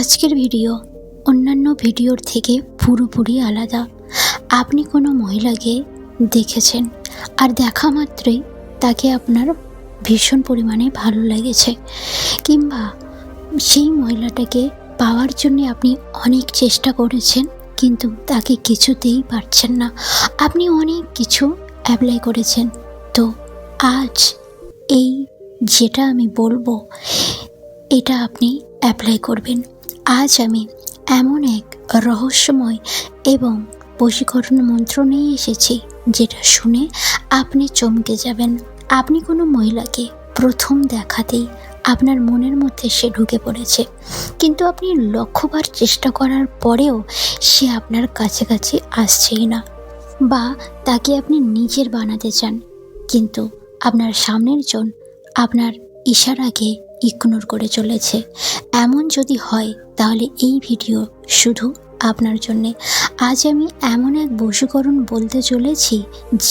আজকের ভিডিও অন্যান্য ভিডিওর থেকে পুরোপুরি আলাদা। আপনি কোনো মহিলাকে দেখেছেন? আর দেখা মাত্রই তাকে আপনার ভীষণ পরিমাণে ভালো লেগেছে। কিংবা সেই মহিলাটাকে পাওয়ার জন্য আপনি অনেক চেষ্টা করেছেন, কিন্তু তাকে কিছুতেই পারছেন না। আপনি অনেক কিছু অ্যাপ্লাই করেছেন। তো আজ এই যেটা আমি বলব, এটা আপনি অ্যাপ্লাই করবেন। আজ আমি এমন এক রহস্যময় এবং বশীকরণ মন্ত্র নিয়ে এসেছি, যেটা শুনে আপনি চমকে যাবেন। আপনি কোনো মহিলাকে প্রথম দেখাতেই আপনার মনের মধ্যে সে ঢুকে পড়েছে। কিন্তু আপনি লক্ষ্যবার চেষ্টা করার পরেও সে আপনার কাছাকাছি আসছেই না, বা তাকে আপনি নিজের বানাতে চান। কিন্তু আপনার সামনের জন আপনার ইশারাকে ইগনোর করে চলেছে। এমন যদি হয়, তাহলে এই ভিডিও শুধু আপনার জন্যে। আজ আমি এমন এক বশীকরণ বলতে চলেছি,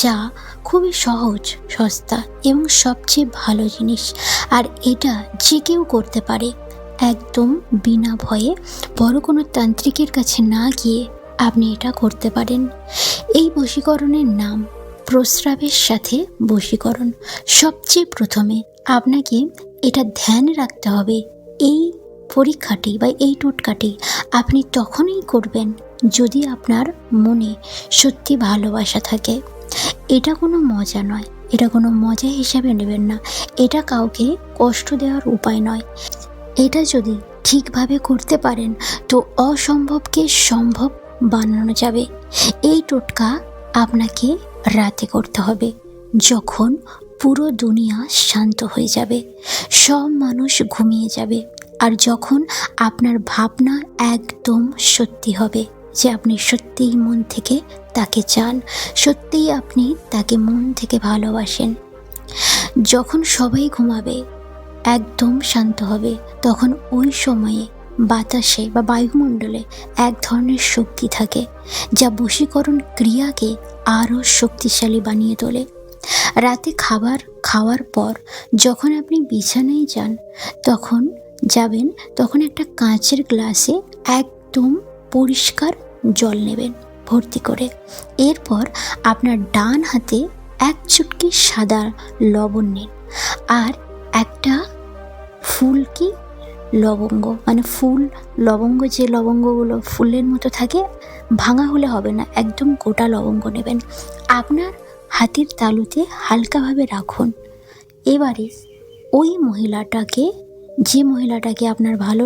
যা খুবই সহজ, সস্তা এবং সবচেয়ে ভালো জিনিস। আর এটা যে কেউ করতে পারে, একদম বিনা ভয়ে বড় কোনো তান্ত্রিকের কাছে না গিয়ে আপনি এটা করতে পারেন। এই বশীকরণের নাম প্রস্রাবের সাথে বশীকরণ। সবচেয়ে প্রথমে আপনাকে এটা ধ্যান রাখতে হবে। এই পরীক্ষাটি বা এই টোটকাটি আপনি তখনই করবেন যদি আপনার মনে সত্যি ভালোবাসা থাকে। এটা কোনো মজা নয়। এটা কোনো মজা হিসাবে নেবেন না। এটা কাউকে কষ্ট দেওয়ার উপায় নয়। এটা যদি ঠিকভাবে করতে পারেন, তো অসম্ভবকে সম্ভব বানানো যাবে। এই টোটকা আপনাকে রাতে করতে হবে। যখন পুরো দুনিয়া শান্ত হয়ে যাবে। সব মানুষ ঘুমিয়ে যাবে। আর যখন আপনার ভাবনা একদম সত্যি হবে যে আপনি সত্যিই মন থেকে তাকে চান, সত্যিই আপনি তাকে মন থেকে ভালোবাসেন। যখন সবাই ঘুমাবে, একদম শান্ত হবে, তখন ওই সময়ে বাতাসে বা বায়ুমণ্ডলে এক ধরনের শক্তি থাকে, যা বশীকরণ ক্রিয়াকে আরও শক্তিশালী বানিয়ে তোলে। রাতে খাবার খাওয়ার পর যখন আপনি বিছানায় যান, তখন যাবেন, তখন একটা কাঁচের গ্লাসে একদম পরিষ্কার জল নেবেন ভর্তি করে। এরপর আপনার ডান হাতে এক চুটকি সাদা লবণ নিন আর একটা ফুলকি লবঙ্গ মানে ফুল লবঙ্গ, যে লবঙ্গগুলো ফুলের মতো থাকে, ভাঙা হলে হবে না, একদম গোটা লবঙ্গ নেবেন। আপনার হাতির তালুতে হালকাভাবে রাখুন। এবারে ওই মহিলাটাকে, যে মহিলাটাকে আপনার ভালো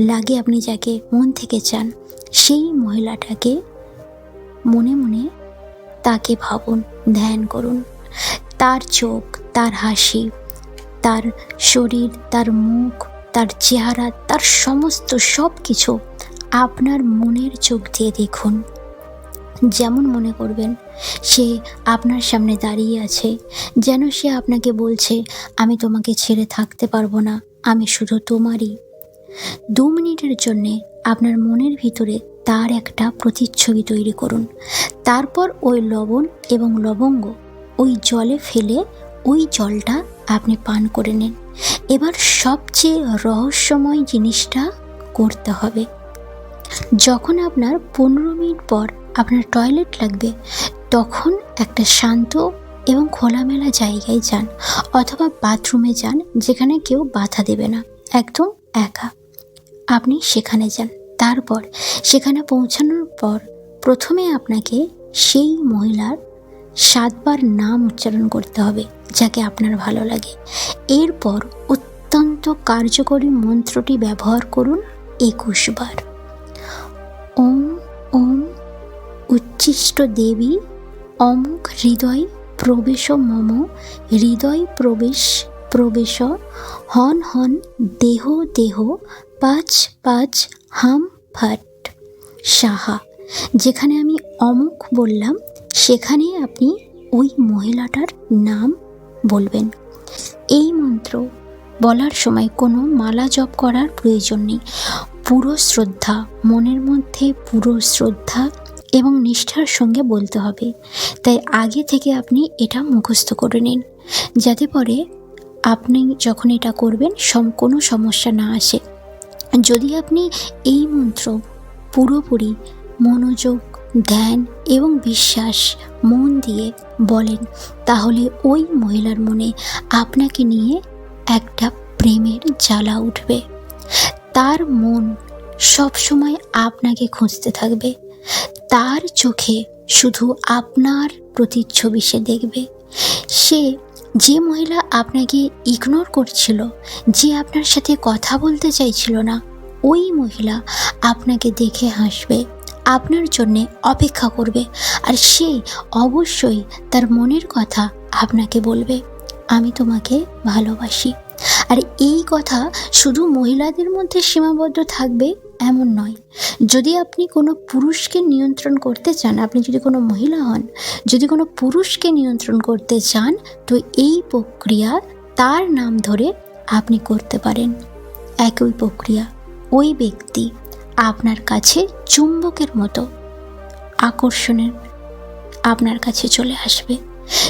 লাগে আপনি যাকে মন থেকে চান, সেই মহিলাটাকে মনে মনে তাকে ভাবুন, ধ্যান করুন। তার চোখ, তার হাসি, তার শরীর, তার মুখ, তার চেহারা, তার সমস্ত সব কিছু আপনার মনের চোখ দিয়ে দেখুন। যেমন মনে করবেন, সে আপনার সামনে দাঁড়িয়ে আছে, যেন সে আপনাকে বলছে, আমি তোমাকে ছেড়ে থাকতে পারব না, আমি শুধু তোমারই। দু মিনিটের জন্যে আপনার মনের ভিতরে তার একটা প্রতিচ্ছবি তৈরি করুন। তারপর ওই লবণ এবং লবঙ্গ ওই জলে ফেলে ওই জলটা আপনি পান করে নিন। এবার সবচেয়ে রহস্যময় জিনিসটা করতে হবে। যখন আপনার পনেরো মিনিট পর আপনার টয়লেট লাগবে, তখন একটা শান্ত এবং খোলামেলা জায়গায় যান অথবা বাথরুমে যান যেখানে কেউ বাধা দেবে না। একদম একা। আপনি সেখানে যান। তারপর সেখানে পৌঁছানোর পর প্রথমে আপনাকে সেই মহিলার সাতবার নাম উচ্চারণ করতে হবে যাকে আপনার ভালো লাগে। এরপর অত্যন্ত কার্যকরী মন্ত্রটি ব্যবহার করুন একুশ বার। ওম ওম, উচ্ছিষ্ট দেবী, অমুক হৃদয় প্রবেশ মম, হৃদয় প্রবেশ প্রবেশ, হন হন দেহ দেহ, পাঁচ পাঁচ হাম ফাট। সাহা, যেখানে আমি অমুক বললাম, সেখানে আপনি ওই মহিলাটার নাম বলবেন। এই মন্ত্র বলার সময় কোনো মালা জপ করার প্রয়োজন নেই। পুরো শ্রদ্ধা, মনের মধ্যে পুরো শ্রদ্ধা এবং নিষ্ঠার সঙ্গে বলতে হবে। তাই আগে থেকে আপনি এটা মুখস্থ করে নিন। যাতে পরে আপনি যখন এটা করবেন, সম, কোনো সমস্যা না আসে। যদি আপনি এই মন্ত্র পুরোপুরি মনোযোগ, ধ্যান এবং বিশ্বাস, মন দিয়ে বলেন, তাহলে ওই মহিলার মনে আপনাকে নিয়ে একটা প্রেমের জ্বালা উঠবে। তার মন সবসময় আপনাকে খুঁজতে থাকবে। তার চোখে শুধু আপনার প্রতিচ্ছবি সে দেখবে। সে যে মহিলা আপনাকে ইগনোর করছিল, যে আপনার সাথে কথা বলতে চাইছিল না, ওই মহিলা আপনাকে দেখে হাসবে, আপনার জন্যে অপেক্ষা করবে আর সে অবশ্যই তার মনের কথা আপনাকে বলবে, আমি তোমাকে ভালোবাসি। আর এই কথা শুধু মহিলাদের মধ্যে সীমাবদ্ধ থাকবে এমন নয়। যদি আপনি কোনো পুরুষকে নিয়ন্ত্রণ করতে চান, আপনি যদি কোনো মহিলা হন, যদি কোনো পুরুষকে নিয়ন্ত্রণ করতে চান, তো এই প্রক্রিয়া তার নাম ধরে আপনি করতে পারেন। একই প্রক্রিয়া, ওই ব্যক্তি আপনার কাছে চুম্বকের মতো আকর্ষণের আপনার কাছে চলে আসবে।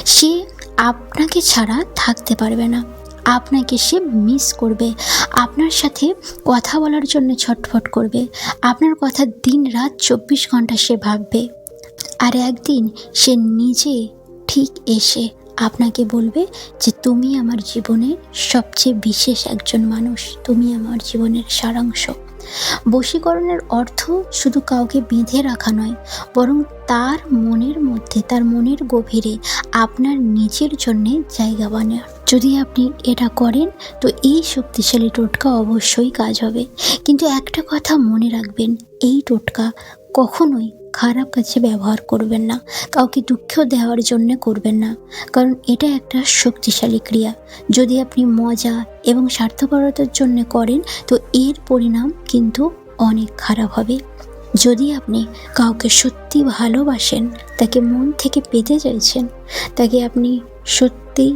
সে আপনাকে ছাড়া থাকতে পারবে না। আপনাকে সে মিস করবে। আপনার সাথে কথা বলার জন্য ছটফট করবে। আপনার কথা দিন রাত চব্বিশ ঘণ্টা সে ভাববে। আর একদিন সে নিজে ঠিক এসে আপনাকে বলবে যে, তুমি আমার জীবনের সবচেয়ে বিশেষ একজন মানুষ। তুমি আমার জীবনের সারাংশ। বশীকরণের অর্থ শুধু কাউকে বেঁধে রাখা নয়, বরং তার মনের মধ্যে, তার মনের গভীরে আপনার নিজের জন্যে জায়গা বানানো যদি আপনি এটা করেন, তো এই শক্তিশালী টোটকা অবশ্যই কাজ হবে। কিন্তু একটা কথা মনে রাখবেন, এই টোটকা কখনোই খারাপ কাজে ব্যবহার করবেন না, কাউকে দুঃখ দেওয়ার জন্য করবেন না, কারণ এটা একটা শক্তিশালী ক্রিয়া। যদি আপনি মজা এবং স্বার্থপরতার জন্য করেন, তো এর পরিণাম কিন্তু অনেক খারাপ হবে। যদি আপনি কাউকে সত্যি ভালোবাসেন, তাকে মন থেকে পেতে চাইছেন, তাকে আপনি সত্যি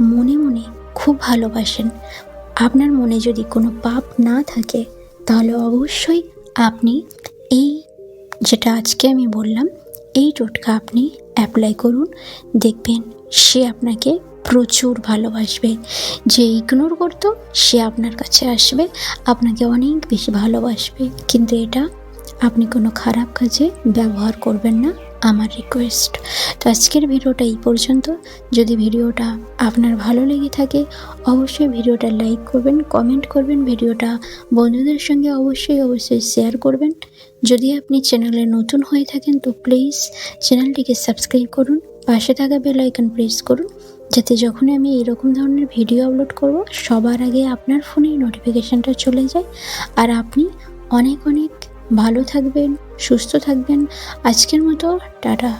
মনে মনে খুব ভালোবাসেন, আপনার মনে যদি কোনো পাপ না থাকে, তাহলে অবশ্যই আপনি এই যেটা আজকে আমি বললাম, এই টোটকা আপনি অ্যাপ্লাই করুন, দেখবেন সে আপনাকে প্রচুর ভালোবাসবে। যে ইগনোর করতো, সে আপনার কাছে আসবে, আপনাকে অনেক বেশি ভালোবাসবে। কিন্তু এটা আপনি কোনো খারাপ কাজে ব্যবহার করবেন না, আমার রিকোয়েস্ট তো আজকের ভিডিওটা এই পর্যন্ত। যদি ভিডিওটা আপনার ভালো লেগে থাকে, অবশ্যই ভিডিওটা লাইক করবেন কমেন্ট করবেন, ভিডিওটা বন্ধুদের সঙ্গে অবশ্যই অবশ্যই শেয়ার করবেন। যদি আপনি চ্যানেলে নতুন হয়ে থাকেন, তো প্লিজ চ্যানেলটিকে সাবস্ক্রাইব করুন। পাশে থাকা বেল আইকন প্রেস করুন, যাতে যখনই আমি এরকম ধরনের ভিডিও আপলোড করব, সবার আগে আপনার ফোনে নোটিফিকেশানটা চলে যায়। আর আপনি অনেক অনেক ভালো থাকবেন, সুস্থ থাকবেন। আজকের মতো, টাটা।